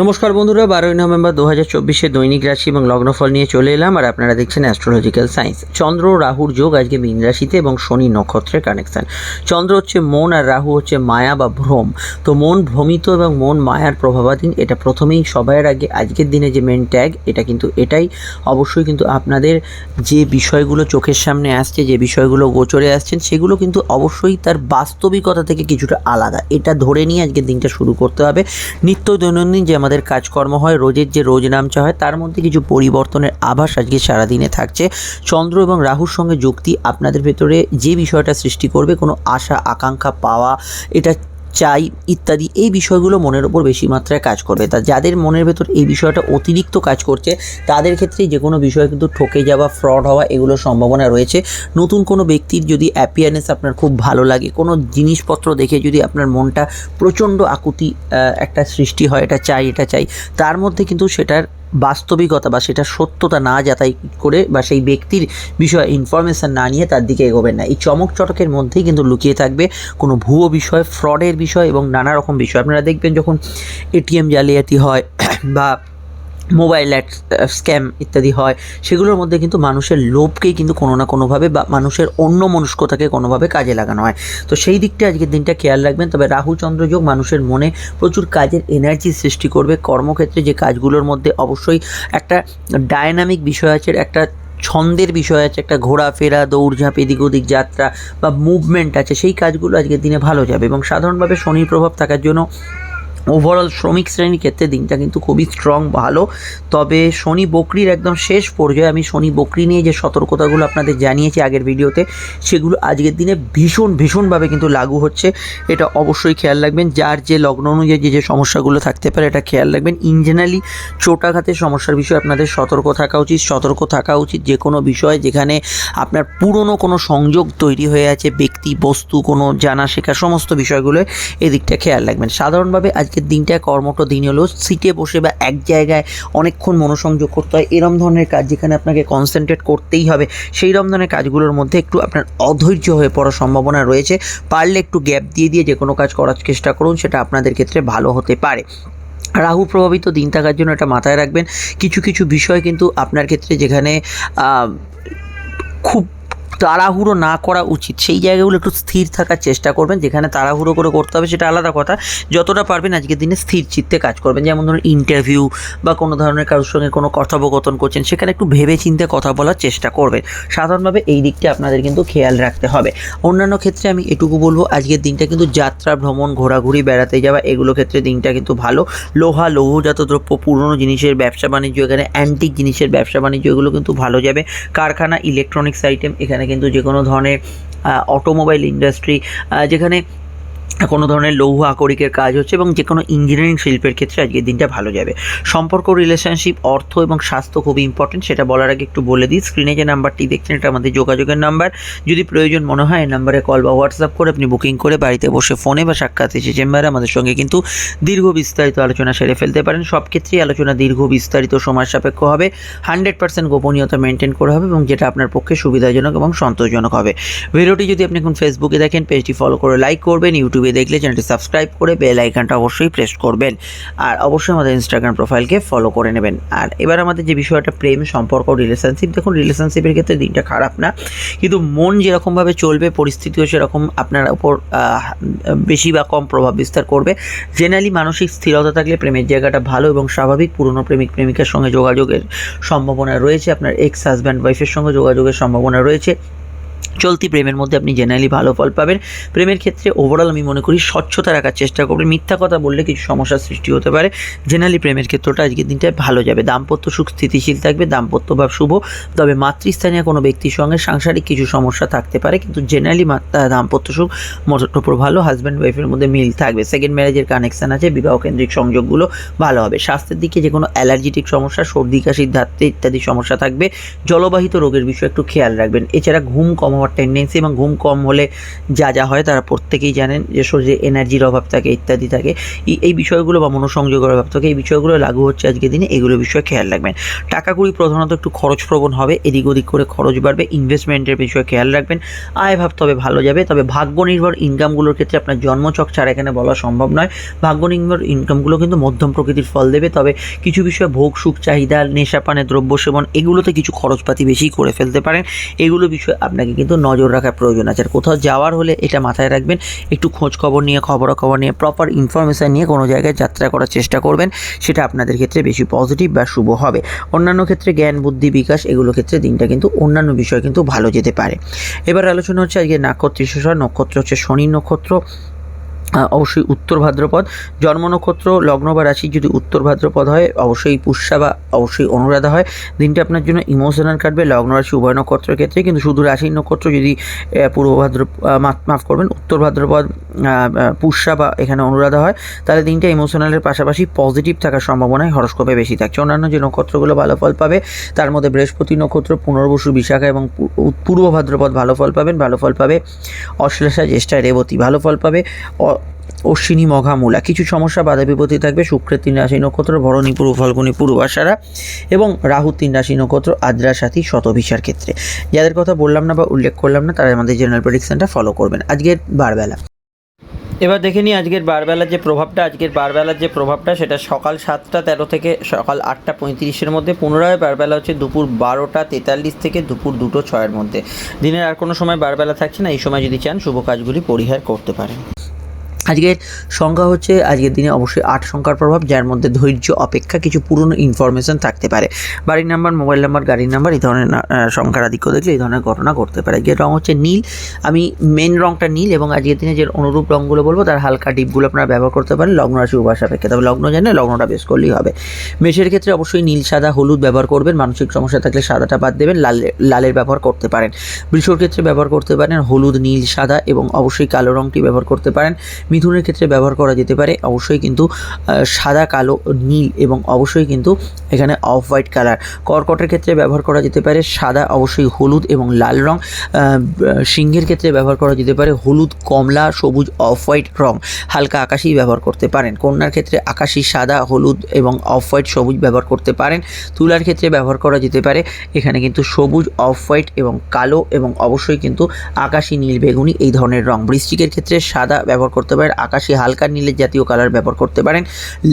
নমস্কার বন্ধুরা, বারোই নভেম্বর দু হাজার চব্বিশে দৈনিক রাশি এবং লগ্নফল নিয়ে চলে এলাম আর আপনারা দেখছেন অ্যাস্ট্রোলজিক্যাল সায়েন্স চন্দ্র রাহুর যোগ আজকে মীন রাশিতে এবং শনি নক্ষত্রের কানেকশান চন্দ্র হচ্ছে মন আর রাহু হচ্ছে মায়া বা ভ্রম। তো মন ভ্রমিত এবং মন মায়ার প্রভাবাধীন, এটা প্রথমেই সবার আগে। আজকের দিনে যে মেন ট্যাগ এটা কিন্তু এটাই। অবশ্যই কিন্তু আপনাদের যে বিষয়গুলো চোখের সামনে আসছে, যে বিষয়গুলো গোচরে আসছেন, সেগুলো কিন্তু অবশ্যই তার বাস্তবিকতা থেকে কিছুটা আলাদা। এটা ধরে নিয়ে আজকের দিনটা শুরু করতে হবে। নিত্য দৈনন্দিন যে আমাদের কাজকর্ম হয়, রোজের যে রোজ নামচা হয়, তার মধ্যে কিছু পরিবর্তনের আভাস আজকে সারাদিনে থাকছে। চন্দ্র এবং রাহুর সঙ্গে যুক্তি আপনাদের ভেতরে যে বিষয়টা সৃষ্টি করবে, কোনো আশা, আকাঙ্ক্ষা, পাওয়া, এটা চাই ইত্যাদি, এই বিষয়গুলো মনের ওপর বেশি মাত্রায় কাজ করবে। তা যাদের মনের ভেতর এই বিষয়টা অতিরিক্ত কাজ করছে, তাদের ক্ষেত্রে যে কোনো বিষয়ে কিন্তু ঠকে যাওয়া ফ্রড হওয়া এগুলোর সম্ভাবনা রয়েছে। নতুন কোনো ব্যক্তির যদি অ্যাপিয়ারেন্স আপনার খুব ভালো লাগে, কোনো জিনিসপত্র দেখে যদি আপনার মনটা প্রচণ্ড আকুতি একটা সৃষ্টি হয়, এটা চাই এটা চাই, তার মধ্যে কিন্তু সেটার বাস্তবিকতা বা সেটা সত্যতা না যাতাই করে বা সেই ব্যক্তির বিষয়ে ইনফরমেশান না নিয়ে তার দিকে এগোবেন না। এই চমক চটকের মধ্যেই কিন্তু লুকিয়ে থাকবে কোনো ভুয়ো বিষয় ফ্রডের বিষয় এবং নানা রকম বিষয়। আপনারা দেখবেন যখন এটিএম জালিয়াতি হয় বা মোবাইল স্ক্যাম ইত্যাদি হয়, সেগুলোর মধ্যে কিন্তু মানুষের লোভকেই কিন্তু কোনো না কোনোভাবে বা মানুষের অন্য মনস্কতাকে কোনোভাবে কাজে লাগানো হয়। তো সেই দিকটা আজকের দিনটা খেয়াল রাখবেন। তবে রাহু চন্দ্র যোগ মানুষের মনে প্রচুর কাজের এনার্জি সৃষ্টি করবে। কর্মক্ষেত্রে যে কাজগুলোর মধ্যে অবশ্যই একটা ডায়নামিক বিষয় আছে, একটা ছন্দের বিষয় আছে, একটা ঘোরাফেরা, দৌড়ঝাঁপ, এদিক ওদিক যাত্রা বা মুভমেন্ট আছে, সেই কাজগুলো আজকের দিনে ভালো যাবে এবং সাধারণভাবে শনির প্রভাব থাকার জন্য ওভারঅল শ্রমিক শ্রেণির ক্ষেত্রে দিনটা কিন্তু খুবই স্ট্রং ভালো। তবে শনি বকরির একদম শেষ পর্যায়ে আমি শনি বকরি নিয়ে যে সতর্কতাগুলো আপনাদের জানিয়েছি আগের ভিডিওতে, সেগুলো আজকের দিনে ভীষণ, ভীষণভাবে কিন্তু লাগু হচ্ছে। এটা অবশ্যই খেয়াল রাখবেন। যার যে লগ্ন অনুযায়ী যে যে সমস্যাগুলো থাকতে পারে, এটা খেয়াল রাখবেন। ইন জেনারেলি চোটাঘাতের সমস্যার বিষয়ে আপনাদের সতর্ক থাকা উচিত, সতর্ক থাকা উচিত যে কোনো বিষয়ে যেখানে আপনার পুরনো কোনো সংযোগ তৈরি হয়ে আছে, ব্যক্তি, বস্তু, কোনো জানা শেখা সমস্ত বিষয়গুলো এদিকটা খেয়াল রাখবেন। সাধারণভাবে আজকের দিনটা কর্মঠ দিন হলো সিটে বসে বা এক জায়গায় অনেকক্ষণ মনোসংযোগ করতে হয়। এরম ধরনের কাজ যেখানে আপনাকে কনসেন্ট্রেট করতেই হবে। সেই রকম ধরনের কাজগুলোর মধ্যে একটু আপনার অধৈর্য হয়ে পড়ার সম্ভাবনা রয়েছে। পারলে একটু গ্যাপ দিয়ে দিয়ে যে কোনো কাজ করার চেষ্টা করুন, সেটা আপনাদের ক্ষেত্রে ভালো হতে পারে। রাহু প্রভাবিত দিন থাকার জন্য এটা মাথায় রাখবেন। কিছু কিছু বিষয় কিন্তু আপনার ক্ষেত্রে যেখানে খুব তাড়াহুড়ো না করা উচিত। সেই জায়গাগুলো একটু স্থির থাকার চেষ্টা করবেন, যেখানে তাড়াহুড়ো করে করতে হবে সেটা আলাদা কথা। যতটা পারবেন আজকের দিনে স্থির চিত্তে কাজ করবেন। যেমন ধরুন ইন্টারভিউ বা কোনো ধরনের কারোর সঙ্গে কোনো কথোপকথন করছেন, সেখানে একটু ভেবে চিন্তে কথা বলার চেষ্টা করবেন। সাধারণভাবে এই দিকটা আপনাদের কিন্তু খেয়াল রাখতে হবে। অন্যান্য ক্ষেত্রে আমি এটুকু বলব, আজকের দিনটা কিন্তু যাত্রা, ভ্রমণ, ঘোরাঘুরি, বেড়াতে যাওয়া, এগুলো ক্ষেত্রে দিনটা কিন্তু ভালো। লোহা, লৌহজাত দ্রব্য, পুরনো জিনিসের ব্যবসা বাণিজ্য, এখানে অ্যান্টিক জিনিসের ব্যবসা বাণিজ্য, এগুলো কিন্তু ভালো যাবে। কারখানা ইলেকট্রনিক্স আইটেম এখানে কিন্তু যে কোনো ধরনের অটোমোবাইল ইন্ডাস্ট্রি যেখানে কোনো ধরনের লৌহ আকরিকের কাজ হচ্ছে এবং যে কোনো ইঞ্জিনিয়ারিং শিল্পের ক্ষেত্রে আজকের দিনটা ভালো যাবে। সম্পর্ক রিলেশনশিপ অর্থ এবং স্বাস্থ্য খুবই ইম্পর্টেন্ট সেটা বলার আগে একটু বলে দিই। স্ক্রিনে যে নাম্বারটি দেখছেন, এটা আমাদের যোগাযোগের নাম্বার। যদি প্রয়োজন মনে হয়, এই নাম্বারে কল বা হোয়াটসঅ্যাপ করে আপনি বুকিং করে বাড়িতে বসে ফোনে বা সাক্ষাৎ এসে চেম্বারে আমাদের সঙ্গে কিন্তু দীর্ঘ বিস্তারিত আলোচনা সেরে ফেলতে পারেন। সব ক্ষেত্রেই আলোচনা দীর্ঘ বিস্তারিত, সময় সাপেক্ষ হবে। হান্ড্রেড পার্সেন্ট গোপনীয়তা মেনটেন করা হবে এবং যেটা আপনার পক্ষে সুবিধাজনক এবং সন্তোষজনক হবে। ভিডিওটি যদি আপনি এখন ফেসবুকে দেখেন পেজটি ফলো করে লাইক করবেন ইউটিউবে দেখলে চ্যানেলটি সাবস্ক্রাইব করে বেল আইকনটা অবশ্যই প্রেস করবেন। আর অবশ্যই আমাদের ইনস্টাগ্রাম প্রোফাইলকে ফলো করে নেবেন। আর এবার আমাদের যে বিষয়টা প্রেম, সম্পর্ক রিলেশনশিপ দেখুন রিলেশনশিপের ক্ষেত্রে দিনটা খারাপ না, কিন্তু মন যেরকমভাবে চলবে, পরিস্থিতিও সেরকম আপনার উপর বেশি বা কম প্রভাব বিস্তার করবে। জেনারেলি মানসিক স্থিরতা থাকলে প্রেমের জায়গাটা ভালো এবং স্বাভাবিক পুরনো প্রেমিক, প্রেমিকার সঙ্গে যোগাযোগের সম্ভাবনা রয়েছে। আপনার এক্স হাজব্যান্ড ওয়াইফের সঙ্গে যোগাযোগের সম্ভাবনা রয়েছে। চলতি প্রেমের মধ্যে আপনি জেনারেলি ভালো ফল পাবেন। প্রেমের ক্ষেত্রে ওভারঅল আমি মনে করি স্বচ্ছতা রাখার চেষ্টা করবেন। মিথ্যা কথা বললে কিছু সমস্যার সৃষ্টি হতে পারে। জেনারেলি প্রেমের ক্ষেত্রটা আজকের দিনটায় ভালো যাবে। দাম্পত্য সুখ স্থিতিশীল থাকবে, দাম্পত্য ভাব শুভ। তবে মাতৃস্থানীয় কোনো ব্যক্তির সঙ্গে সাংসারিক কিছু সমস্যা থাকতে পারে, কিন্তু জেনারেলি দাম্পত্য সুখ মোটর ভালো। হাজব্যান্ড ওয়াইফের মধ্যে মিল থাকবে। সেকেন্ড ম্যারেজের কানেকশন আছে বিবাহ কেন্দ্রিক সংযোগগুলো ভালো হবে। স্বাস্থ্যের দিকে যে কোনো অ্যালার্জিটিক সমস্যা, সর্দি কাশির ধাত্রে ইত্যাদি সমস্যা থাকবে। জলবাহিত রোগের বিষয়ে একটু খেয়াল রাখবেন। এছাড়া ঘুম কম হওয়ার হওয়ার টেন্ডেন্সি এবং ঘুম কম হলে যা যা হয় তারা প্রত্যেকেই জানেন যে শরীরে এনার্জির অভাব থাকে ইত্যাদি থাকে। এই- এই বিষয়গুলো বা মনোসংযোগের অভাব থাকে, এই বিষয়গুলো লাগু হচ্ছে আজকের দিনে, এগুলো বিষয়ে খেয়াল রাখবেন। টাকা কুড়ি প্রধানত একটু খরচপ্রবণ হবে, এদিক ওদিক করে খরচ বাড়বে ইনভেস্টমেন্টের বিষয়ে খেয়াল রাখবেন। আয় ভাব তবে ভালো যাবে, তবে ভাগ্য নির্ভর ইনকামগুলোর ক্ষেত্রে আপনার জন্মচক ছাড়া এখানে বলা সম্ভব নয়। ভাগ্য নির্ভর ইনকামগুলো কিন্তু মধ্যম প্রকৃতির ফল দেবে, তবে কিছু বিষয়ে ভোগ, সুখ, চাহিদা, নেশাপানে দ্রব্য সেবন এগুলোতে কিছু খরচপাতি বেশি করে ফেলতে পারেন। এগুলো বিষয়ে আপনাকে কিন্তু নজর রাখার প্রয়োজন আছে। আর কোথাও যাওয়ার হলে এটা মাথায় রাখবেন, একটু খোঁজ খবর নিয়ে, খবরাখবর নিয়ে প্রপার ইনফরমেশান নিয়ে কোনো জায়গায় যাত্রা করার চেষ্টা করবেন, সেটা আপনাদের ক্ষেত্রে বেশি পজিটিভ বা শুভ হবে। অন্যান্য ক্ষেত্রে জ্ঞান, বুদ্ধি, বিকাশ, এগুলো ক্ষেত্রে দিনটা কিন্তু অন্যান্য বিষয় কিন্তু ভালো যেতে পারে। এবার আলোচনা হচ্ছে আজকে নক্ষত্র নক্ষত্র হচ্ছে শনি নক্ষত্র। অবশ্যই উত্তর ভাদ্রপদ। জন্ম নক্ষত্র, লগ্ন বা রাশি যদি উত্তর ভাদ্রপদ হয়, অবশ্যই পুষ্যা বা অবশ্যই অনুরাধা হয়। দিনটা আপনার জন্য ইমোশনাল কাটবে। লগ্ন রাশি উভয় নক্ষত্রের ক্ষেত্রে কিন্তু শুধু রাশির নক্ষত্র যদি পূর্ব ভাদ্র মাফ করবেন, উত্তর ভাদ্রপদ পুষ্যা বা এখানে অনুরাধা হয়, তাহলে দিনটা ইমোশনালের পাশাপাশি পজিটিভ থাকার সম্ভাবনায় হরস্কোপে বেশি থাকছে। অন্যান্য যে নক্ষত্রগুলো ভালো ফল পাবে, তার মধ্যে বৃহস্পতি নক্ষত্র, পুনর্বসু বিশাখা এবং পূর্ব ভাদ্রপদ ভালো ফল পাবেন। ভালো ফল পাবে অশ্লেষা, জ্যেষ্ঠা, রেবতী। ভালো ফল পাবে অশ্বিনী মঘা মূলা কিছু সমস্যা বাধা বিপত্তি থাকবে। শুক্রের তিন রাশি নক্ষত্র ভরণী পূর্ব ফাল্গুনী পূর্বাশারা এবং রাহু তিন রাশি নক্ষত্র, আদ্রা সাথী, শতভিসার ক্ষেত্রে। যাদের কথা বললাম না বা উল্লেখ করলাম না, তারা আমাদের জেনারেল প্রেডিকশনটা ফলো করবেন। আজকের বারবেলা। এবার দেখে নিই আজকের বারবেলার যে প্রভাবটা। আজকের বারবেলার যে প্রভাবটা, সেটা সকাল সাতটা তেরো থেকে সকাল আটটা পঁয়ত্রিশের মধ্যে। পুনরায় বারবেলা হচ্ছে দুপুর বারোটা তেতাল্লিশ থেকে দুপুর দুটো ছয়ের মধ্যে। দিনের আর কোনো সময় বারবেলা থাকছে না। এই সময় যদি চান, শুভ কাজগুলি পরিহার করতে পারেন। আজকের সংখ্যা হচ্ছে, আজকের দিনে অবশ্যই আট সংখ্যার প্রভাব, যার মধ্যে ধৈর্য, অপেক্ষা, কিছু পুরনো ইনফরমেশন থাকতে পারে। বাড়ির নাম্বার মোবাইল নাম্বার গাড়ির নাম্বার এই ধরনের সংখ্যার আধিক্য দেখলে এই ধরনের ঘটনা ঘটতে পারে। যে রঙ হচ্ছে নীল। আমি মেন রঙটা নীল এবং আজকের দিনে যে অনুরূপ রঙগুলো বলব, তার হালকা ডিপগুলো আপনারা ব্যবহার করতে পারেন। লগ্ন রাশি উভয় সাপেক্ষে তবে লগ্ন জানে লগ্নটা বেশ করলেই হবে। মেষের ক্ষেত্রে অবশ্যই নীল, সাদা, হলুদ ব্যবহার করবেন। মানসিক সমস্যা থাকলে সাদাটা বাদ দেবেন। লাল, লালের ব্যবহার করতে পারেন। বৃষর ক্ষেত্রে ব্যবহার করতে পারেন হলুদ, নীল, সাদা এবং অবশ্যই কালো রঙটি ব্যবহার করতে পারেন। মিথুনের ক্ষেত্রে ব্যবহার করা যেতে পারে। অবশ্যই কিন্তু সাদা, কালো, নীল এবং অবশ্যই কিন্তু এখানে অফ হোয়াইট কালার। কর্কটের ক্ষেত্রে ব্যবহার করা যেতে পারে সাদা, অবশ্যই হলুদ এবং লাল রং। সিংহের ক্ষেত্রে ব্যবহার করা যেতে পারে হলুদ, কমলা, সবুজ, অফ হোয়াইট রং। হালকা আকাশি ব্যবহার করতে পারেন। কন্যার ক্ষেত্রে আকাশি, সাদা, হলুদ এবং অফ হোয়াইট, সবুজ ব্যবহার করতে পারেন। তুলার ক্ষেত্রে ব্যবহার করা যেতে পারে এখানে কিন্তু সবুজ, অফ হোয়াইট এবং কালো এবং অবশ্যই কিন্তু আকাশি, নীল, বেগুনি এই ধরনের রং। বৃষ্টিকের ক্ষেত্রে সাদা ব্যবহার করতে পারেন। আকাশি হালকা নীলের জাতীয় কালার ব্যবহার করতে পারেন,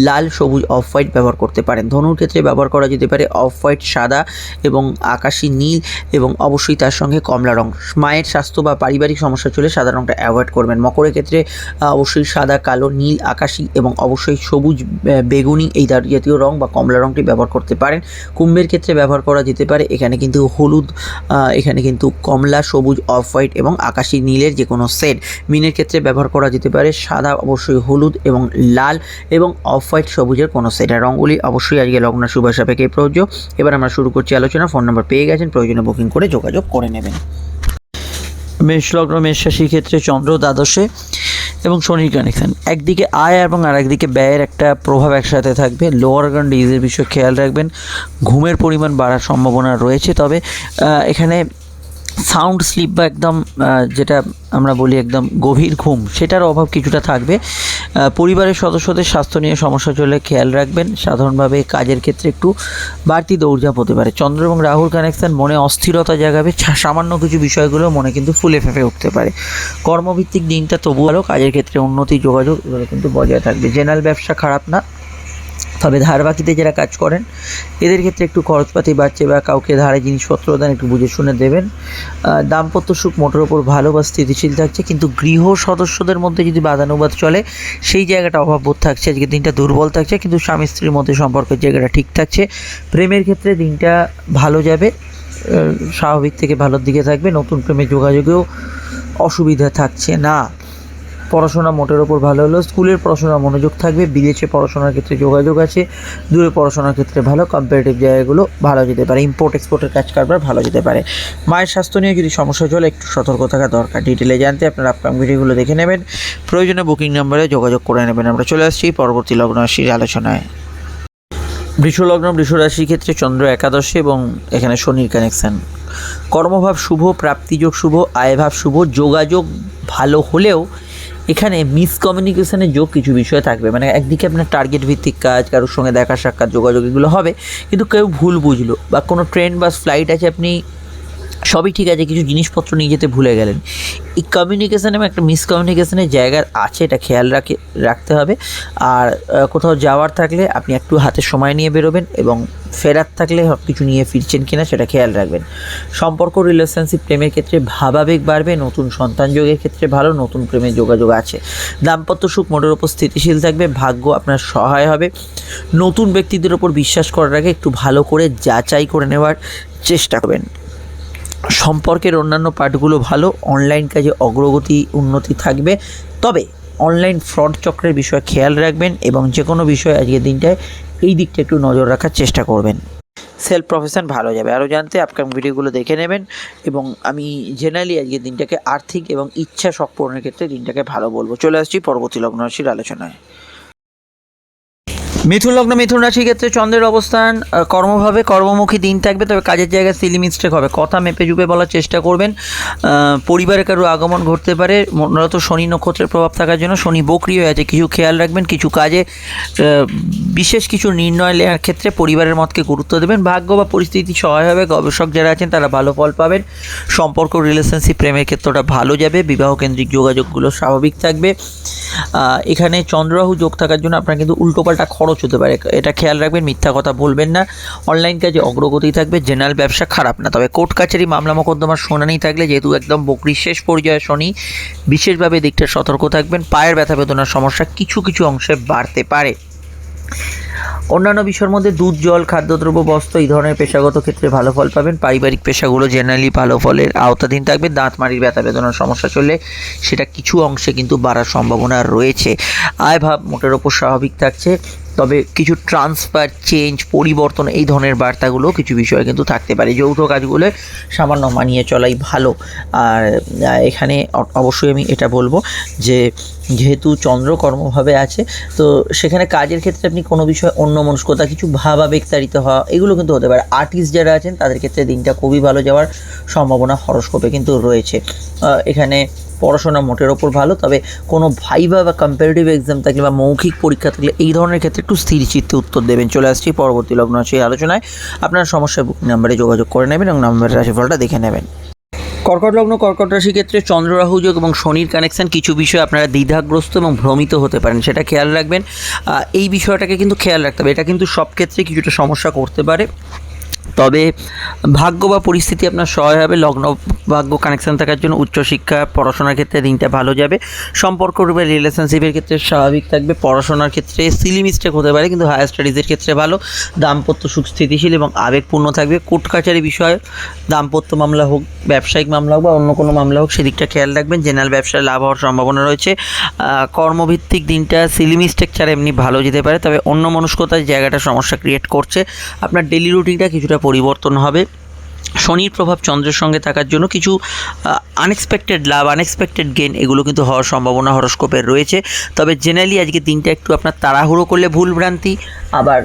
লাল, সবুজ অফ হোয়াইট ব্যবহার করতে পারেন। ধনুর ক্ষেত্রে ব্যবহার করা যেতে পারে অফ হোয়াইট সাদা এবং আকাশি নীল এবং অবশ্যই তার সঙ্গে কমলা রং। মায়ের স্বাস্থ্য বা পারিবারিক সমস্যা চলে সাদা রংটা অ্যাভয়েড করবেন। মকরের ক্ষেত্রে অবশ্যই সাদা, কালো, নীল, আকাশি এবং অবশ্যই সবুজ বেগুনি এই জাতীয় রং বা কমলা রংটি ব্যবহার করতে পারেন। কুম্ভের ক্ষেত্রে ব্যবহার করা যেতে পারে এখানে কিন্তু হলুদ এখানে কিন্তু কমলা, সবুজ অফ হোয়াইট এবং আকাশি নীলের যে কোনো সেট মিনের ক্ষেত্রে ব্যবহার করা যেতে পারে সাদা, অবশ্যই হলুদ এবং লাল এবং অফ হোয়াইট সবুজের কোনো সেট আর রঙগুলি অবশ্যই আজকে লগ্ন শুভ সাপেক্ষে প্রযোজ্য। এবার আমরা শুরু করছি আলোচনা। ফোন নাম্বার পেয়ে গেছেন, প্রয়োজনে বুকিং করে যোগাযোগ করে নেবেন। মেষ লগ্ন, মেষ রাশির ক্ষেত্রে চন্দ্র, দ্বাদশে এবং শনির কানেকশন একদিকে আয় এবং আরেকদিকে ব্যয়ের একটা প্রভাব একসাথে থাকবে। লোয়ার গ্রাউন্ড ডিজের বিষয়ে খেয়াল রাখবেন। ঘুমের পরিমাণ বাড়ার সম্ভাবনা রয়েছে। তবে এখানে সাউন্ড স্লিপ বা একদম যেটা আমরা বলি একদম গভীর ঘুম, সেটার অভাব কিছুটা থাকবে। পরিবারের সদস্যদের স্বাস্থ্য নিয়ে সমস্যা চলে খেয়াল রাখবেন। সাধারণভাবে কাজের ক্ষেত্রে একটু বাড়তি দৌড়ঝাঁপ হতে পারে। চন্দ্র এবং রাহুর কানেকশন মনে অস্থিরতা জাগাবে। সামান্য কিছু বিষয়গুলো মনে কিন্তু ফুলে ফেঁপে উঠতে পারে। কর্মভিত্তিক দিনটা তবু ভালো, কাজের ক্ষেত্রে উন্নতি, যোগাযোগ, এগুলো কিন্তু বজায় থাকবে। জেনারেল ব্যবসা খারাপ না। তবে ধার বাকিতে যারা কাজ করেন, এদের ক্ষেত্রে একটু খরচপাতি বাড়ছে বা কাউকে ধারে জিনিসপত্র দেন একটু বুঝে শুনে দেবেন। দাম্পত্য সুখ মোটের ওপর ভালো বা স্থিতিশীল থাকছে, কিন্তু গৃহ সদস্যদের মধ্যে যদি বাদানুবাদ চলে, সেই জায়গাটা অভাববোধ থাকছে। আজকে দিনটা দুর্বল থাকছে, কিন্তু স্বামী স্ত্রীর মধ্যে সম্পর্কের জায়গাটা ঠিক থাকছে। প্রেমের ক্ষেত্রে দিনটা ভালো যাবে স্বাভাবিক থেকে ভালোর দিকে থাকবে, নতুন প্রেমের যোগাযোগেও অসুবিধা থাকছে না। পড়াশোনা মোটের ওপর ভালো হলো স্কুলের পড়াশোনা মনোযোগ থাকবে, বিদেশে পড়াশোনার ক্ষেত্রে যোগাযোগ আছে, দূরে পড়াশোনার ক্ষেত্রে ভালো কম্পারেটিভ জায়গাগুলো ভালো যেতে পারে ইম্পোর্ট এক্সপোর্টের কাজ কারবার ভালো যেতে পারে। মায়ের স্বাস্থ্য নিয়ে যদি সমস্যা চলে, একটু সতর্ক থাকা দরকার। ডিটেলে জানতে আপনার আপকামিং ভিডিওগুলো দেখে নেবেন। প্রয়োজনে বুকিং নাম্বারে যোগাযোগ করে নেবেন। আমরা চলে আসছি পরবর্তী লগ্ন রাশির আলোচনায়। বৃষ লগ্ন, বৃষ রাশির ক্ষেত্রে চন্দ্র একাদশে এবং এখানে শনির কানেকশন কর্মভাব শুভ, প্রাপ্তিযোগ শুভ, আয়ভাব শুভ, যোগাযোগ ভালো হলেও এখানে মিসকমিউনিকেশনের যোগ কিছু বিষয় থাকবে। মানে একদিকে আপনার টার্গেট ভিত্তিক কাজ, কারোর সঙ্গে দেখা সাক্ষাৎ, যোগাযোগ এগুলো হবে। কিন্তু কেউ ভুল বুঝলো বা কোনো ট্রেন বা ফ্লাইট আছে আপনি সবই ঠিক আছে, কিছু জিনিসপত্র নিয়ে যেতে ভুলে গেলেন। এই কমিউনিকেশান এবং একটা মিসকমিউনিকেশনের জায়গা আছে, এটা খেয়াল রাখে, রাখতে হবে। আর কোথাও যাওয়ার থাকলে আপনি একটু হাতে সময় নিয়ে বেরোবেন এবং ফেরার থাকলে সব কিছু নিয়ে ফিরছেন কিনা সেটা খেয়াল রাখবেন। সম্পর্ক রিলেশনশিপ প্রেমের ক্ষেত্রে ভাবাবেগ বাড়বে, নতুন সন্তান যোগের ক্ষেত্রে ভালো, নতুন প্রেমের যোগাযোগ আছে। দাম্পত্য সুখ মোটের ওপর স্থিতিশীল থাকবে, ভাগ্য আপনার সহায় হবে। নতুন ব্যক্তিদের ওপর বিশ্বাস করার আগে একটু ভালো করে যাচাই করে নেওয়ার চেষ্টা করবেন। সম্পর্কের অন্যান্য পার্টগুলো ভালো অনলাইন কাজে অগ্রগতি, উন্নতি থাকবে। তবে অনলাইন ফ্রড চক্রের বিষয়ে খেয়াল রাখবেন এবং যে কোনো বিষয়ে আজকের দিনটায় এই দিকটা একটু নজর রাখার চেষ্টা করবেন। সেলফ প্রফেশন ভালো যাবে। আরও জানতে আপকাম ভিডিওগুলো দেখে নেবেন এবং আমি জেনারেলি আজকের দিনটাকে আর্থিক এবং ইচ্ছা শখ পূরণের ক্ষেত্রে দিনটাকে ভালো বলব। চলে আসছি পরবর্তী লগ্ন রাশির আলোচনায়। মিথুন লগ্ন মিথুন রাশির ক্ষেত্রে চন্দ্রের অবস্থান কর্মভাবে কর্মমুখী দিন থাকবে তবে কাজের জায়গায় সিলি মিস্টেক হবে। কথা মেপে জুপে বলার চেষ্টা করবেন। আহ, পরিবারে কারও আগমন ঘটতে পারে। মূলত শনি নক্ষত্রের প্রভাব থাকার জন্য শনি বকরি হয়ে আছে। কিছু খেয়াল রাখবেন কিছু কাজে বিশেষ কিছু নির্ণয় নেওয়ার ক্ষেত্রে পরিবারের মতকে গুরুত্ব দেবেন। ভাগ্য বা পরিস্থিতি সহায় হবে। গবেষক যারা আছেন তারা ভালো ফল পাবেন। সম্পর্ক রিলেশনশিপ প্রেমের ক্ষেত্রটা ভালো যাবে। বিবাহ কেন্দ্রিক যোগাযোগগুলো স্বাভাবিক থাকবে। এখানে চন্দ্ররাহু যোগ থাকার জন্য আপনার কিন্তু উল্টোপাল্টা খরচ হতে পারে। এটা খেয়াল রাখবেন, মিথ্যা কথা বলবেন না। অনলাইন কাজে অগ্রগতি থাকবে, জেনারেল ব্যবসা খারাপ না। তবে কোর্ট কাছারি মামলা মোকদ্দমার শুনানি থাকলে, যেহেতু একদম বকরির শেষ পর্যায়ে শনি, বিশেষভাবে দিকটা সতর্ক থাকবেন। পায়ের ব্যথা বেদনার সমস্যা কিছু কিছু অংশে বাড়তে পারে। অন্যান্য বিষয়ের মধ্যে দুধ, জল, খাদ্যদ্রব্য, বস্ত্র, এই ধরনের পেশাগত ক্ষেত্রে ভালো ফল পাবেন। পারিবারিক পেশাগুলো জেনারেলি ভালো ফলের আওতাধীন থাকবে। দাঁত, মাড়ির ব্যথা বেদনার সমস্যা চললে সেটা কিছু অংশে কিন্তু বাড়ার সম্ভাবনা রয়েছে। আয় ভাব মোটের ওপর স্বাভাবিক থাকছে। তবে কিছু ট্রান্সফার চেঞ্জ পরিবর্তন এই ধরনের বার্তাগুলো কিছু বিষয়ে কিন্তু থাকতে পারে। যৌথ কাজগুলো সামান্য মানিয়ে চলাই ভালো। আর এখানে অবশ্যই আমি এটা বলব যে, যেহেতু চন্দ্র কর্মভাবে আছে, তো সেখানে কাজের ক্ষেত্রে আপনি কোনো বিষয়ে অন্য মনস্কতা, কিছু ভাবাবেগতাড়িত হওয়া, এগুলো কিন্তু হতে পারে। আর্টিস্ট যারা আছেন, তাদের ক্ষেত্রে দিনটা খুবই ভালো যাওয়ার সম্ভাবনা হরস্কোপে কিন্তু রয়েছে। এখানে পড়াশোনা মোটের ওপর ভালো, তবে কোনো ভাইবা বা কম্পারেটিভ এক্সাম থাকলে বা মৌখিক পরীক্ষা থাকলে এই ধরনের ক্ষেত্রে একটু স্থির চিত্তে উত্তর দেবেন। চলে আসছি পরবর্তী লগ্ন সেই আলোচনায়। আপনার সমস্যা বুকিং নাম্বারে যোগাযোগ করে নেবেন এবং নাম্বারের রাশিফলটা দেখে নেবেন। কর্কট লগ্ন, কর্কট রাশি ক্ষেত্রে চন্দ্র রাহু যোগ এবং শনির কানেকশন কিছু বিষয়ে আপনারা দ্বিধাগ্রস্ত এবং ভ্রমিত হতে পারেন, সেটা খেয়াল রাখবেন। এই বিষয়টাকে কিন্তু খেয়াল রাখতে হবে। এটা কিন্তু সব ক্ষেত্রে কিছুটা সমস্যা করতে পারে। তবে ভাগ্য বা পরিস্থিতি আপনার সহায় হবে, লগ্ন ভাগ্য কানেকশন থাকার জন্য উচ্চশিক্ষা পড়াশোনার ক্ষেত্রে দিনটা ভালো যাবে। সম্পর্ক বা রিলেশনশিপের ক্ষেত্রে স্বাভাবিক থাকবে, পড়াশোনার ক্ষেত্রে সিলি মিস্টেক হতে পারে, কিন্তু হায়ার স্টাডিজের ক্ষেত্রে ভালো। দাম্পত্য সুখ স্থিতিশীল এবং আবেগপূর্ণ থাকবে। কোর্ট কাছারি বিষয়, দাম্পত্য মামলা হোক, ব্যবসায়িক মামলা হোক বা অন্য কোনো মামলা হোক, সেদিকটা খেয়াল রাখবেন। জেনারেল ব্যবসায় লাভ হওয়ার সম্ভাবনা রয়েছে। কর্মভিত্তিক দিনটা সিলি মিস্টেক ছাড়া এমনি ভালো যেতে পারে, তবে অন্য মনস্কতার জায়গাটা সমস্যা ক্রিয়েট করছে। আপনার ডেলি রুটিনটা কিছুটা পরিবর্তন হবে। শনির প্রভাব চন্দ্রের সঙ্গে থাকার জন্য কিছু আনএক্সপেক্টেড লাভ আনএক্সপেক্টেড গেন এগুলো কিন্তু হওয়ার সম্ভাবনা হরস্কোপের রয়েছে। তবে জেনারেলি আজকে দিনটা একটু আপনার তাড়াহুড়ো করলে ভুল ভ্রান্তি আবার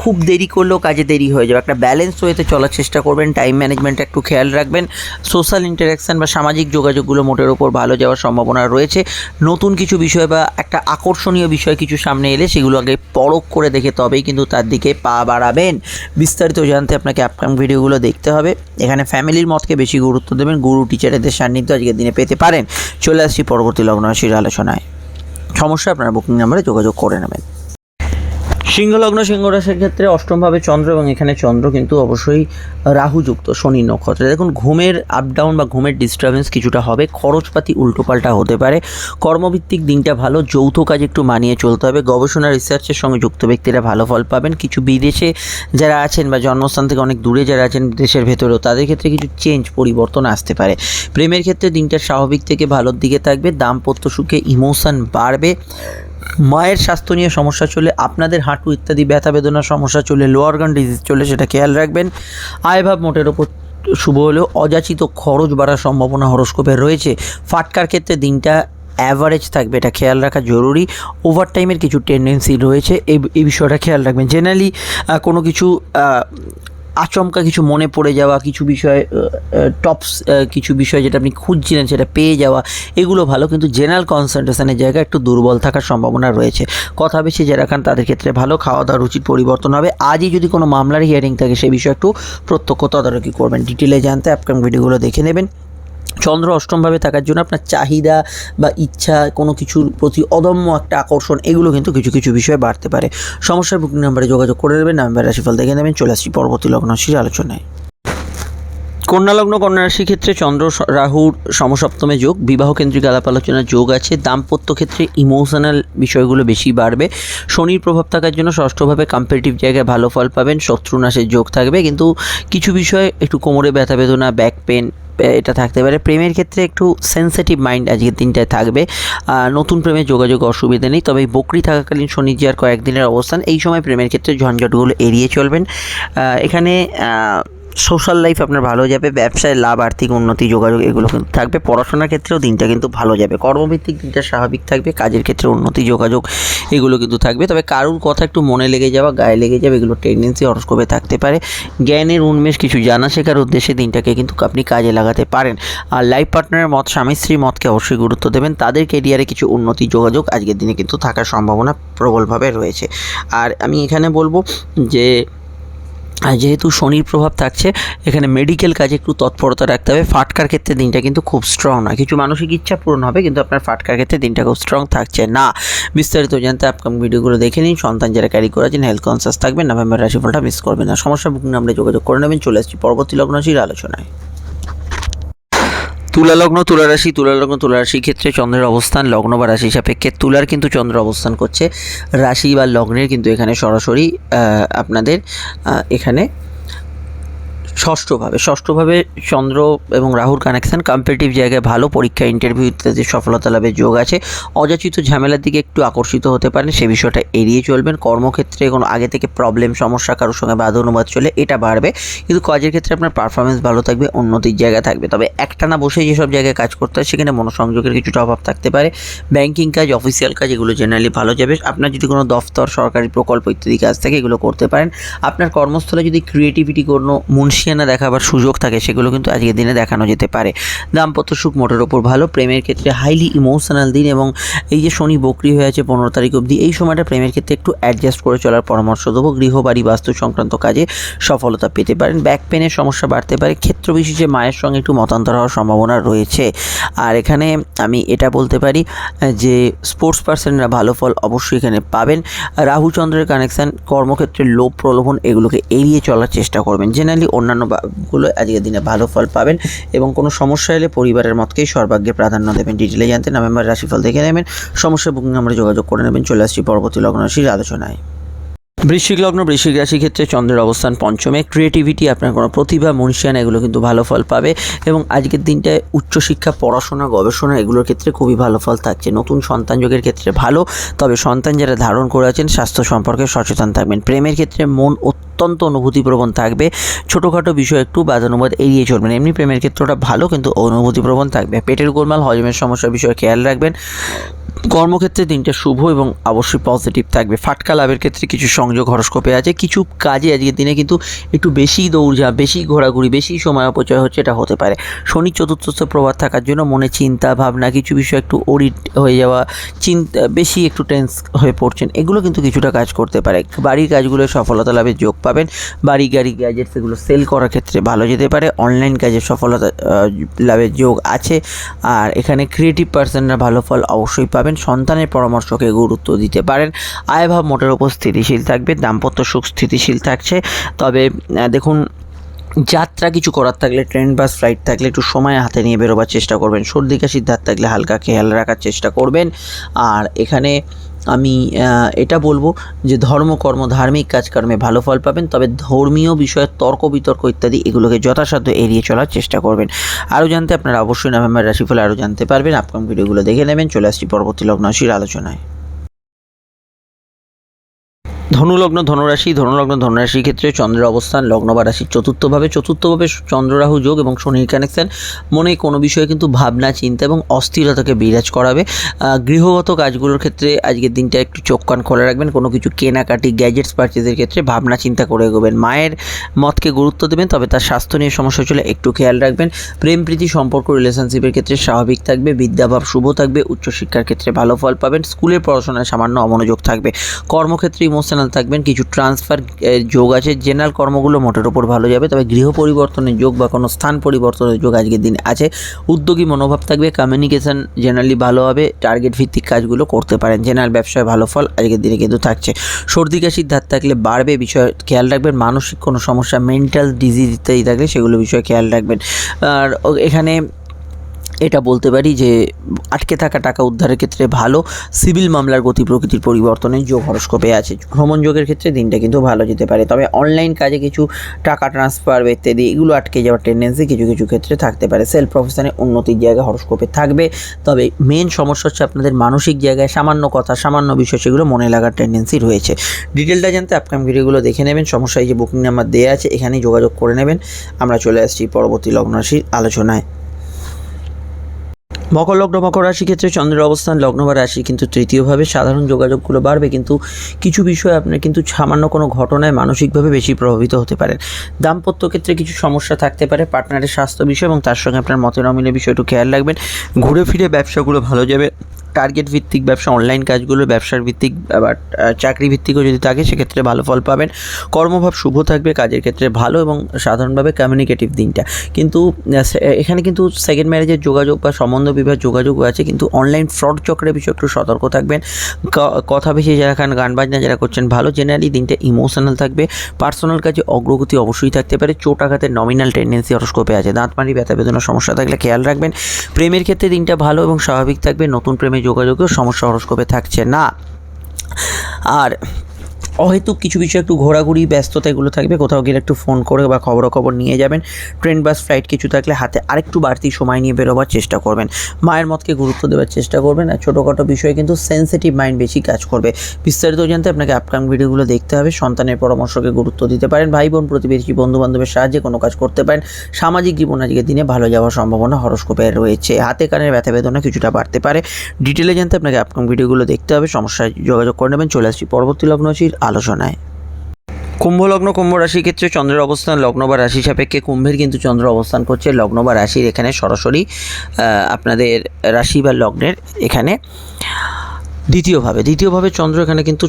খুব দেরি করলেও কাজে দেরি হয়ে যাবে। একটা ব্যালেন্স ওয়েতে চলার চেষ্টা করবেন টাইম ম্যানেজমেন্ট একটু খেয়াল রাখবেন। সোশ্যাল ইন্টারাকশান বা সামাজিক যোগাযোগগুলো মোটের ওপর ভালো যাওয়ার সম্ভাবনা রয়েছে। নতুন কিছু বিষয় বা একটা আকর্ষণীয় বিষয় কিছু সামনে এলে সেগুলো আগে পরখ করে দেখে তবেই কিন্তু তার দিকে পা বাড়াবেন। বিস্তারিত জানতে আপনাকে আপকাম ভিডিওগুলো দেখতে হবে। এখানে ফ্যামিলির মতকে বেশি গুরুত্ব দেবেন গুরু টিচারেদের সান্নিধ্য আজকের দিনে পেতে পারেন। চলে আসছি পরবর্তী লগ্ন রাশির আলোচনায়। সমস্যা আপনার বুকিং নাম্বারে যোগাযোগ করে নেবেন। সিংহলগ্ন সিংহ রাশির ক্ষেত্রে অষ্টমভাবে চন্দ্র এবং এখানে চন্দ্র কিন্তু অবশ্যই রাহুযুক্ত, শনি নক্ষত্রে। দেখুন, ঘুমের আপ ডাউন বা ঘুমের ডিস্টারবেন্স কিছুটা হবে, খরচপাতি উল্টোপাল্টা হতে পারে, কর্মভিত্তিক দিনটা ভালো, যৌথ কাজ একটু মানিয়ে চলতে হবে, গবেষণা রিসার্চের সঙ্গে যুক্ত ব্যক্তিরা ভালো ফল পাবেন। কিছু বিদেশে যারা আছেন বা জন্মস্থান থেকে অনেক দূরে যারা আছেন দেশের ভেতরেও, তাদের ক্ষেত্রে কিছু চেঞ্জ পরিবর্তন আসতে পারে। প্রেমের ক্ষেত্রে দিনটা স্বাভাবিক থেকে ভালোর দিকে থাকবে, দাম্পত্য সুখে ইমোশন বাড়বে। মায়ের স্বাস্থ্য নিয়ে সমস্যা চলে, আপনাদের হাঁটু ইত্যাদি, ব্যথা বেদনার সমস্যা চলে লো অর্গান ডিজিজ চলে, সেটা খেয়াল রাখবেন। আয়ভাব মোটের ওপর শুভ হলেও অযাচিত খরচ বাড়ার সম্ভাবনা হরস্কোপে রয়েছে। ফাটকার ক্ষেত্রে দিনটা অ্যাভারেজ থাকবে, এটা খেয়াল রাখা জরুরি। ওভার টাইমের কিছু টেন্ডেন্সি রয়েছে, এই বিষয়টা খেয়াল রাখবেন। জেনারেলি কোনো কিছু আচমকা কিছু মনে পড়ে যাওয়া, কিছু বিষয় টপস কিছু বিষয় যেটা আপনি খুঁজছিলেন সেটা পেয়ে যাওয়া, এগুলো ভালো। কিন্তু জেনারেল কনসেন্ট্রেশনের জায়গায় একটু দুর্বল থাকার সম্ভাবনা রয়েছে। কথা বেশি যারা খান তাদের ক্ষেত্রে ভালো খাওয়া দাওয়ার উচিত পরিবর্তন হবে। আজই যদি কোনো মামলার হিয়ারিং থাকে সে বিষয়ে একটু প্রত্যক্ষ তদারকি করবেন। ডিটেলে জানতে আপকামিং ভিডিওগুলো দেখে নেবেন। চন্দ্র অষ্টমভাবে থাকার জন্য আপনার চাহিদা বা ইচ্ছা, কোনো কিছুর প্রতি অদম্য একটা আকর্ষণ, এগুলো কিন্তু কিছু কিছু বিষয়ে বাড়তে পারে। সমস্যার বুকিং নাম্বারে যোগাযোগ করে নেবেন, নাম্বার রাশিফল দেখে নেবেন, চলে আসছি পরবর্তী লগ্ন রাশির আলোচনায়। কন্যা লগ্ন, কন্যা রাশির ক্ষেত্রে চন্দ্র রাহুর সমসপ্তমে যোগ, বিবাহ কেন্দ্রিক আলাপ আলোচনার যোগ আছে, দাম্পত্য ক্ষেত্রে ইমোশনাল বিষয়গুলো বেশি বাড়বে, শনির প্রভাব থাকার জন্য ষষ্ঠভাবে কম্পিটিটিভ জায়গায় ভালো ফল পাবেন শত্রু নাশের যোগ থাকবে, কিন্তু কিছু বিষয়ে একটু কোমরে ব্যথা বেদনা ব্যাক পেন এটা থাকতে পারে। প্রেমের ক্ষেত্রে একটু সেন্সিটিভ মাইন্ড আজকের দিনটায় থাকবে। নতুন প্রেমে যোগাযোগ অসুবিধা নেই, তবে বকরি থাকাকালীন শনি জিয়ার কয়েকদিনের অবস্থান, এই সময় প্রেমের ক্ষেত্রে ঝঞ্ঝটগুলো এড়িয়ে চলবেন। এখানে সোশ্যাল লাইফ আপনার ভালো যাবে, ব্যবসায় লাভ, আর্থিক উন্নতি, যোগাযোগ, এগুলো কিন্তু থাকবে। পড়াশোনার ক্ষেত্রেও দিনটা কিন্তু ভালো যাবে। কর্মভিত্তিক দিনটা স্বাভাবিক থাকবে, কাজের ক্ষেত্রে উন্নতি, যোগাযোগ, এগুলো কিন্তু থাকবে। তবে কারুর কথা একটু মনে লেগে যাওয়া, গায়ে লেগে যাবে, এগুলো টেন্ডেন্সি হরস্কোপে থাকতে পারে। জ্ঞানের উন্মেষ কিছু জানা শেখার উদ্দেশ্যে দিনটাকে কিন্তু আপনি কাজে লাগাতে পারেন। আর লাইফ পার্টনারের মত, স্বামী স্ত্রীর মতকে অবশ্যই গুরুত্ব দেবেন। তাদের কেরিয়ারে কিছু উন্নতি, যোগাযোগ আজকের দিনে কিন্তু থাকার সম্ভাবনা প্রবলভাবে রয়েছে। আর আমি এখানে বলব যে যেহেতু শনির প্রভাব থাকছে, এখানে মেডিকেল কাজে একটু তৎপরতা রাখতে হবে। ফাটকার ক্ষেত্রে দিনটা কিন্তু খুব স্ট্রং নয়। কিছু মানসিক ইচ্ছা পূরণ হবে, কিন্তু আপনার ফাটকার ক্ষেত্রে দিনটা খুব স্ট্রং থাকছে না। বিস্তারিত জানতে আপকাম ভিডিওগুলো দেখে নিন। সন্তান যারা ক্যারি করেছেন হেলথ কনসিয়াস থাকবেন, নভেম্বর রাশিফলটা মিস করবেন না। সমস্যা বুকিং আমরা যোগাযোগ করে নেবেন। চলে আসছি পরবর্তী লগ্নশীল আলোচনায়। তুলা লগ্ন, তুলা রাশি, তুলা লগ্ন, তুলা রাশির ক্ষেত্রে চন্দ্রের অবস্থান, লগ্ন বা রাশি সাপেক্ষে তুলার কিন্তু চন্দ্র অবস্থান করছে। রাশি বা লগ্নের কিন্তু এখানে সরাসরি আপনাদের এখানে ষষ্ঠভাবে। ষষ্ঠভাবে চন্দ্র এবং রাহুর কানেকশন কম্পিটিটিভ জায়গায় ভালো পরীক্ষা ইন্টারভিউ ইত্যাদি সফলতা লাভের যোগ আছে। অযাচিত ঝামেলার দিকে একটু আকর্ষিত হতে পারেন, সে বিষয়টা এড়িয়ে চলবেন। কর্মক্ষেত্রে কোনো আগে থেকে প্রবলেম সমস্যা কারোর সঙ্গে বাধ অনুবাদ চলে এটা বাড়বে। কিন্তু কাজের ক্ষেত্রে আপনার পারফরমেন্স ভালো থাকবে, উন্নতির জায়গা থাকবে। তবে একটানা বসে যেসব জায়গায় কাজ করতে হয়, সেখানে মনোসংযোগের কিছুটা অভাব থাকতে পারে। ব্যাংকিং কাজ অফিসিয়াল কাজ, এগুলো জেনারেলি ভালো যাবে। আপনার যদি কোনো দফতর, সরকারি প্রকল্প ইত্যাদি কাজ থাকে, এগুলো করতে পারেন। আপনার কর্মস্থলে যদি ক্রিয়েটিভিটি কোনো মুন্সিয়ানা দেখাবার সুযোগ থাকে, সেগুলো কিন্তু আজকের দিনে দেখানো যেতে পারে। দাম্পত্য সুখ মোটের ওপর ভালো, প্রেমের ক্ষেত্রে হাইলি ইমোশনাল দিন এবং এই যে শনি বকরি হয়ে আছে পনেরো তারিখ অবধি, এই সময়টা প্রেমের ক্ষেত্রে একটু অ্যাডজাস্ট করে চলার পরামর্শ দেবো। গৃহ বাড়ি বাস্তু সংক্রান্ত কাজে সফলতা পেতে পারেন। ব্যাক পেনের সমস্যা বাড়তে পারে। ক্ষেত্র বিশেষে মায়ের সঙ্গে একটু মতান্তর হওয়ার সম্ভাবনা রয়েছে। আর এখানে আমি এটা বলতে পারি, যে স্পোর্টস পার্সনরা ভালো ফল অবশ্যই এখানে পাবেন। রাহুচন্দ্রের কানেকশান কর্মক্ষেত্রে লোভ, প্রলোভন, এগুলোকে এড়িয়ে চলার চেষ্টা করবেন। জেনারেলি অন্যান্য গুলো আজকের দিনে ভালো ফল পাবেন এবং কোনো সমস্যা এলে পরিবারের মতকেই সর্বাগ্যে প্রাধান্য দেবেন। ডিটেলে জানতে নভেম্বর রাশিফল দেখে নেবেন। সমস্যা বুকিং আমরা যোগাযোগ করে নেবেন। চলে আসছি পরবর্তী লগ্ন রাশির আলোচনায়। বৃশ্চিক লগ্ন, বৃশ্চিক রাশির ক্ষেত্রে চন্দ্রের অবস্থান পঞ্চমে। ক্রিয়েটিভিটি আপনার কোনো প্রতিভা, মনীষিয়ান, এগুলো কিন্তু ভালো ফল পাবে এবং আজকের দিনটায় উচ্চশিক্ষা, পড়াশোনা, গবেষণা, এগুলোর ক্ষেত্রে খুবই ভালো ফল থাকছে। নতুন সন্তান যোগের ক্ষেত্রে ভালো। তবে সন্তান যারা ধারণ করে আছেন, স্বাস্থ্য সম্পর্কে সচেতন থাকবেন। প্রেমের ক্ষেত্রে মন অত্যন্ত অনুভূতিপ্রবণ থাকবে। ছোটোখাটো বিষয় একটু বাদানুবাদ এড়িয়ে চলবেন। এমনি প্রেমের ক্ষেত্রটা ভালো, কিন্তু অনুভূতিপ্রবণ থাকবে। পেটের গোলমাল, হজমের সমস্যার বিষয়ে খেয়াল রাখবেন। কর্মক্ষেত্রে দিনটা শুভ এবং অবশ্যই পজিটিভ থাকবে। ফাটকা লাভের ক্ষেত্রে কিছু সংযোগ হরস্কোপে আছে, কিছু কাজে আজকের দিনে কিন্তু একটু বেশি দৌড়ঝাঁপ বেশি ঘোরাঘুরি, বেশি সময় অপচয় হচ্ছে এটা হতে পারে। শনি চতুর্থ প্রভাব থাকার জন্য মনে চিন্তা, ভাবনা, কিছু বিষয় একটু ওরিট হয়ে যাওয়া চিন্তা বেশি একটু টেন্স হয়ে পড়ছেন, এগুলো কিন্তু কিছুটা কাজ করতে পারে। বাড়ির কাজগুলো সফলতা লাভের যোগ পাবেন। বাড়ি, গাড়ি গ্যাজেটস এগুলো সেল করার ক্ষেত্রে ভালো যেতে পারে। অনলাইন কাজে সফলতা লাভের যোগ আছে। আর এখানে ক্রিয়েটিভ পার্সনরা ভালো ফল অবশ্যই পাবেন। সন্তানের পরামর্শকে গুরুত্ব দিতে পারেন। আয়ভাব মোটের ওপর স্থিতিশীল থাকবে, দাম্পত্য সুখ স্থিতিশীল থাকছে। তবে দেখুন, যাত্রা কিছু করার থাকলে, ট্রেন, বাস, ফ্লাইট থাকলে একটু সময় হাতে নিয়ে বেরোবার চেষ্টা করবেন। সর্দি কাশির ধার থাকলে হালকা খেয়াল রাখার চেষ্টা করবেন। আর এখানে আমি এটা বলব যে ধর্মকর্ম ধার্মিক কাজকর্মে ভালো ফল পাবেন, তবে ধর্মীয় বিষয়ে তর্ক, বিতর্ক ইত্যাদি এগুলোকে যথাসাধ্য এড়িয়ে চলার চেষ্টা করবেন। আরও জানতে আপনারা অবশ্যই নভেম্বর রাশিফল আরও জানতে পারবেন। আপকাম ভিডিওগুলো দেখে নেবেন। চলে আসছি পরবর্তী লগ্নশীর আলোচনায়। ধনুলগ্ন ধনুরাশি, ধনুলগ্ন ধনুরাশির ক্ষেত্রে চন্দ্রের অবস্থান, লগ্ন বা রাশির চতুর্থভাবে চতুর্থভাবে চন্দ্ররাহু যোগ এবং শনির কানেকশান মনে কোনো বিষয়ে কিন্তু ভাবনা, চিন্তা এবং অস্থিরতাকে বিরাজ করাবে। গৃহগত কাজগুলোর ক্ষেত্রে আজকের দিনটা একটু চোখ কান খোলা রাখবেন, কোনো কিছু কেনাকাটি গ্যাজেটস পারচেজের ক্ষেত্রে ভাবনা, চিন্তা করে এগোবেন। মায়ের মতকে গুরুত্ব দেবেন, তবে তার স্বাস্থ্য নিয়ে সমস্যা চলে একটু খেয়াল রাখবেন। প্রেম, প্রীতি, সম্পর্ক রিলেশনশিপের ক্ষেত্রে স্বাভাবিক থাকবে, বিদ্যাভাব শুভ থাকবে, উচ্চশিক্ষার ক্ষেত্রে ভালো ফল পাবেন স্কুলের পড়াশোনায় সামান্য অমনোযোগ থাকবে। কর্মক্ষেত্রে ইমোশনাল থাকবেন, কিছু ট্রান্সফার যোগ আছে। জেনারেল কর্মগুলো মোটের ওপর ভালো যাবে, তবে গৃহ পরিবর্তনের যোগ বা কোনো স্থান পরিবর্তনের যোগ আজকের দিন আছে। উদ্যোগী মনোভাব থাকবে কমিউনিকেশন জেনারেলি ভালো হবে টার্গেট ভিত্তিক কাজগুলো করতে পারেন। জেনারেল ব্যবসায় ভালো ফল আজকের দিনে কিন্তু থাকছে। সর্দি কাশির ধার থাকলে বাড়বে বিষয় খেয়াল রাখবেন। মানসিক কোনো সমস্যা মেন্টাল ডিজিজ ইত্যাদি থাকলে সেগুলো বিষয়ে খেয়াল রাখবেন। আর এখানে এটা বলতে পারি যে আটকে থাকা টাকা উদ্ধারের ক্ষেত্রে ভালো। সিভিল মামলার গতি প্রকৃতির পরিবর্তনের যোগ হরস্কোপে আছে। ভ্রমণ যোগের ক্ষেত্রে দিনটা কিন্তু ভালো যেতে পারে। তবে অনলাইন কাজে কিছু টাকা ট্রান্সফার ইত্যাদি এগুলো আটকে যাওয়ার টেন্ডেন্সি কিছু কিছু ক্ষেত্রে থাকতে পারে। সেলফ প্রফেশনে উন্নতির জায়গায় হরস্কোপে থাকবে। তবে মেন সমস্যা হচ্ছে আপনাদের মানসিক জায়গায় সামান্য কথা, সামান্য বিষয়, সেগুলো মনে লাগার টেন্ডেন্সি রয়েছে। ডিটেলটা জানতে আপকাম ভিডিওগুলো দেখে নেবেন। সমস্যায় যে বুকিং নাম্বার দেওয়া আছে, এখানেই যোগাযোগ করে নেবেন। আমরা চলে আসছি পরবর্তী লগ্ন রাশির আলোচনায়। মকর লগ্ন, মকর রাশি ক্ষেত্রে চন্দ্রের অবস্থান লগ্ন বা রাশি কিন্তু তৃতীয়ভাবে সাধারণ যোগাযোগগুলো বাড়বে, কিন্তু কিছু বিষয়ে আপনার কিন্তু সামান্য কোনো ঘটনায় মানসিকভাবে বেশি প্রভাবিত হতে পারে। দাম্পত্য ক্ষেত্রে কিছু সমস্যা থাকতে পারে, পার্টনারের স্বাস্থ্য বিষয় এবং তার সঙ্গে আপনার মতের অমিলের বিষয়টু খেয়াল রাখবেন। ঘুরে ফিরে ব্যবসাগুলো ভালো যাবে টার্গেট ভিত্তিক ব্যবসা অনলাইন কাজগুলো, ব্যবসার ভিত্তিক আবার চাকরি ভিত্তিকও যদি থাকে, সেক্ষেত্রে ভালো ফল পাবেন। কর্মভাব শুভ থাকবে, কাজের ক্ষেত্রে ভালো এবং সাধারণভাবে কমিউনিকেটিভ দিনটা। কিন্তু এখানে কিন্তু সেকেন্ড ম্যারেজের যোগাযোগ বা সম্বন্ধ বিবাহ যোগাযোগও আছে, কিন্তু অনলাইন ফ্রড চক্রের বিষয়ে একটু সতর্ক থাকবেন। কথা বেশি যারা খান, গান বাজনা যারা করছেন, ভালো জেনারেলি দিনটা ইমোশনাল থাকবে। পার্সোনাল কাজে অগ্রগতি অবশ্যই থাকতে পারে। চোট আঘাতের নমিনাল টেন্ডেন্সি হরস্কোপে আছে। দাঁতমারি ব্যথা, বেদনার সমস্যা থাকলে খেয়াল রাখবেন। প্রেমের ক্ষেত্রে দিনটা ভালো এবং স্বাভাবিক থাকবে। নতুন প্রেমে যোগাযোগেও সমস্যা হরস্কোপে থাকছে না। আর অহেতুক কিছু কিছু একটু ঘোরাঘুরি, ব্যস্ততা এগুলো থাকবে। কোথাও গেলে একটু ফোন করে বা খবরাখবর নিয়ে যাবেন। ট্রেন বাস ফ্লাইট কিছু থাকলে হাতে আরেকটু বাড়তি সময় নিয়ে বেরোবার চেষ্টা করবেন। মায়ের মতকে গুরুত্ব দেওয়ার চেষ্টা করবেন আর ছোটোখাটো বিষয়ে কিন্তু সেন্সিটিভ মাইন্ড বেশি কাজ করবে। বিস্তারিত জানতে আপনাকে আপকাম ভিডিওগুলো দেখতে হবে। সন্তানের পরামর্শকে গুরুত্ব দিতে পারেন। ভাই বোন প্রতিবেশী বন্ধু বান্ধবের সাহায্যে কোনো কাজ করতে পারেন। সামাজিক জীবন আজকের দিনে ভালো যাওয়ার সম্ভাবনা হরস্কোপে রয়েছে। হাতে কানের ব্যথা বেদনা কিছুটা বাড়তে পারে। ডিটেলে জানতে আপনাকে আপকাম ভিডিওগুলো দেখতে হবে। সমস্যায় যোগাযোগ করে নেবেন। চলে আসছি পরবর্তী লগ্নশীর আলোচনায়। কুম্ভ লগ্ন, কুম্ভ রাশির ক্ষেত্রে চন্দ্রের অবস্থান, লগ্ন বা রাশি সাপেক্ষে কুম্ভের কিন্তু চন্দ্র অবস্থান করছে। লগ্ন বা রাশির এখানে সরাসরি আপনাদের রাশি বা লগ্নের এখানে। দ্বিতীয়ভাবে দ্বিতীয়ভাবে চন্দ্র এখানে কিন্তু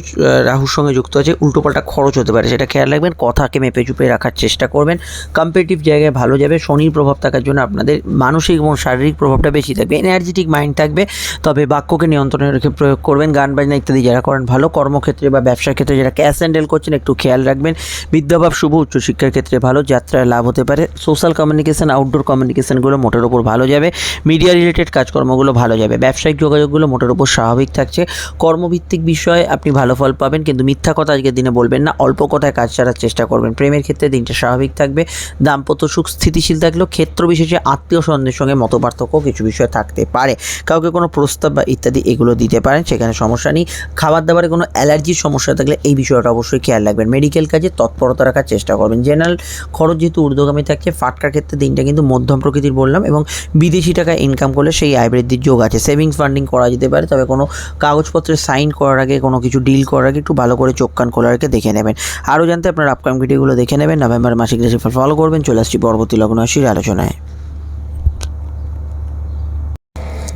রাহুর সঙ্গে যুক্ত আছে, উল্টোপাল্টা খরচ হতে পারে, সেটা খেয়াল রাখবেন, কথাকে মেপে চুপে রাখার চেষ্টা করবেন কম্পিটিটিভ জায়গায় ভালো যাবে, শনির প্রভাব থাকার জন্য আপনাদের মানসিক এবং শারীরিক প্রভাবটা বেশি থাকবে এনার্জেটিক মাইন্ড থাকবে, তবে বাক্যকে নিয়ন্ত্রণে রেখে প্রয়োগ করবেন, গান বাজনা ইত্যাদি যারা করেন ভালো, কর্মক্ষেত্রে বা ব্যবসার ক্ষেত্রে যারা ক্যাশ হ্যান্ডেল করছেন, একটু খেয়াল রাখবেন, বিদ্যাভাব শুভ, উচ্চশিক্ষার ক্ষেত্রে ভালো, যাত্রায় লাভ হতে পারে সোশ্যাল কমিউনিকেশন আউটডোর কমিউনিকেশনগুলো মোটের ওপর ভালো যাবে মিডিয়া রিলেটেড কাজকর্মগুলো ভালো যাবে, ব্যবসায়িক যোগাযোগগুলো মোটের ওপর স্বাভাবিক থাকছে কর্মভিত্তিক বিষয়ে আপনি ভালো ফল পাবেন, কিন্তু মিথ্যা কথা আজকের দিনে বলবেন না। অল্প কথায় কাজ ছাড়ার চেষ্টা করবেন। প্রেমের ক্ষেত্রে দিনটা স্বাভাবিক থাকবে। দাম্পত্য সুখ স্থিতিশীল থাকলেও ক্ষেত্র বিশেষে আত্মীয় স্বজনের সঙ্গে মতপার্থক্য কিছু বিষয় থাকতে পারে। কাউকে কোনো প্রস্তাব বা ইত্যাদি এগুলো দিতে পারেন, সেখানে সমস্যা নেই। খাবার দাবারে কোনো অ্যালার্জির সমস্যা থাকলে এই বিষয়টা অবশ্যই খেয়াল রাখবেন। মেডিকেল কাজে তৎপরতা রাখার চেষ্টা করবেন। জেনারেল খরচ যেহেতু ঊর্ধ্বগামী থাকছে, ফাটকার ক্ষেত্রে দিনটা কিন্তু মধ্যম প্রকৃতির বললাম এবং বিদেশি টাকা ইনকাম করলে সেই আয় বৃদ্ধির যোগ আছে। সেভিংস ফান্ডিং করা যেতে পারে, তবে কোনো কাগজপত্রে সাইন করার আগে, কোনো কিছু ডিল করার আগে একটু ভালো করে চোখ কান খোলা দেখে নেবেন। আরও জানতে আপনার আপকাম ভিডিওগুলো দেখে নেবেন। নভেম্বর মাসিক রাশিফল ফলো করবেন? চলে আসছি পরবর্তী লগ্ন রাশির আলোচনায়।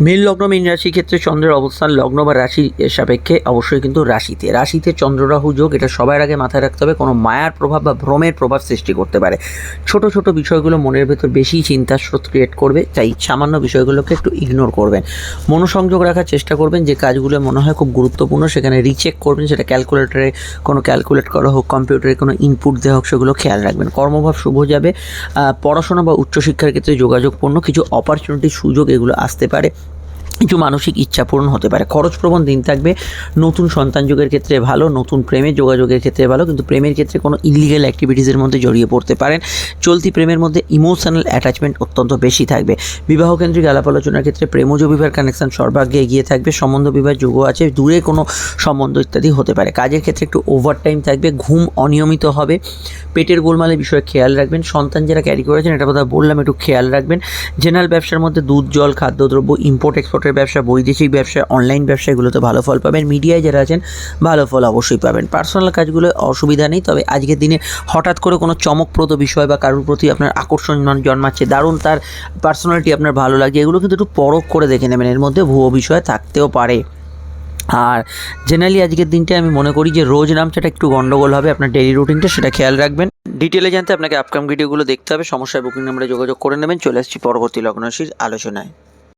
মীন লগ্ন, মীন রাশির ক্ষেত্রে চন্দ্রের অবস্থান লগ্ন বা রাশির সাপেক্ষে অবশ্যই কিন্তু রাশিতে। রাশিতে চন্দ্ররাহু যোগ, এটা সবার আগে মাথায় রাখতে হবে। কোনো মায়ার প্রভাব বা ভ্রমের প্রভাব সৃষ্টি করতে পারে। ছোট ছোট বিষয়গুলো মনের ভেতর বেশি চিন্তার স্রোত ক্রিয়েট করবে, তাই সামান্য বিষয়গুলোকে একটু ইগনোর করবেন। মনোসংযোগ রাখার চেষ্টা করবেন, যে কাজগুলো মনে হয় খুব গুরুত্বপূর্ণ, সেখানে রিচেক করবেন, সেটা ক্যালকুলেটরে কোনো ক্যালকুলেট করা হোক কম্পিউটারে কোনো ইনপুট দেওয়া হোক, সেগুলো খেয়াল রাখবেন। কর্মভাব শুভ যাবে পড়াশোনা বা উচ্চশিক্ষার ক্ষেত্রে যোগাযোগপূর্ণ, কিছু অপরচুনিটি সুযোগ এগুলো আসতে পারে। কিছু মানসিক ইচ্ছা পূরণ হতে পারে। খরচপ্রবণ দিন থাকবে, নতুন সন্তান যোগের ক্ষেত্রে ভালো, নতুন প্রেমের যোগাযোগের ক্ষেত্রে ভালো, কিন্তু প্রেমের ক্ষেত্রে কোনো ইলিগাল অ্যাক্টিভিটিসের মধ্যে জড়িয়ে পড়তে পারেন। চলতি প্রেমের মধ্যে ইমোশনাল অ্যাটাচমেন্ট অত্যন্ত বেশি থাকবে। বিবাহকেন্দ্রিক আলাপ আলোচনার ক্ষেত্রে প্রেমজ বিবাহের কানেকশন সর্বাগ্যে এগিয়ে থাকবে। সম্বন্ধ বিবাহ যোগ আছে, দূরে কোনো সম্বন্ধ ইত্যাদি হতে পারে। কাজের ক্ষেত্রে একটু ওভার টাইম থাকবে, ঘুম অনিয়মিত হবে। পেটের গোলমালের বিষয়ে খেয়াল রাখবেন। সন্তান যারা ক্যারি করেছেন, এটা কথা বললাম, একটু খেয়াল রাখবেন। জেনারেল ব্যবসার মধ্যে দুধ, জল, খাদ্যদ্রব্য ইম্পোর্ট এক্সপোর্টের ব্যবসা, বৈদেশিক ব্যবসা অনলাইন ব্যবসা, এগুলোতে ভালো ফল পাবেন। মিডিয়ায় যারা আছেন, ভালো ফল অবশ্যই পাবেন। পার্সোনাল কাজগুলো অসুবিধা নেই, তবে আজকের দিনে হঠাৎ করে কোনো চমকপ্রদ বিষয় বা কারোর প্রতি আপনার আকর্ষণ জন- জন্মাচ্ছে, দারুণ তার পার্সোনালিটি আপনার ভালো লাগছে, এগুলো কিন্তু একটু পরখ করে দেখে নেবেন। এর মধ্যে ভুয়ো বিষয় থাকতেও পারে। আর জেনারেলি আজকের দিনটা আমি মনে করি যে রোজ নামচাটা একটু গন্ডগোল হবে, আপনার ডেলি রুটিনটা সেটা খেয়াল রাখবেন। ডিটেলে জানতে আপনাকে আপকাম ভিডিওগুলো দেখতে হবে, সমস্যায় বুকিং নাম্বারে যোগাযোগ করে নেবেন। চলে আসছি পরবর্তী লগ্নশীর আলোচনায়।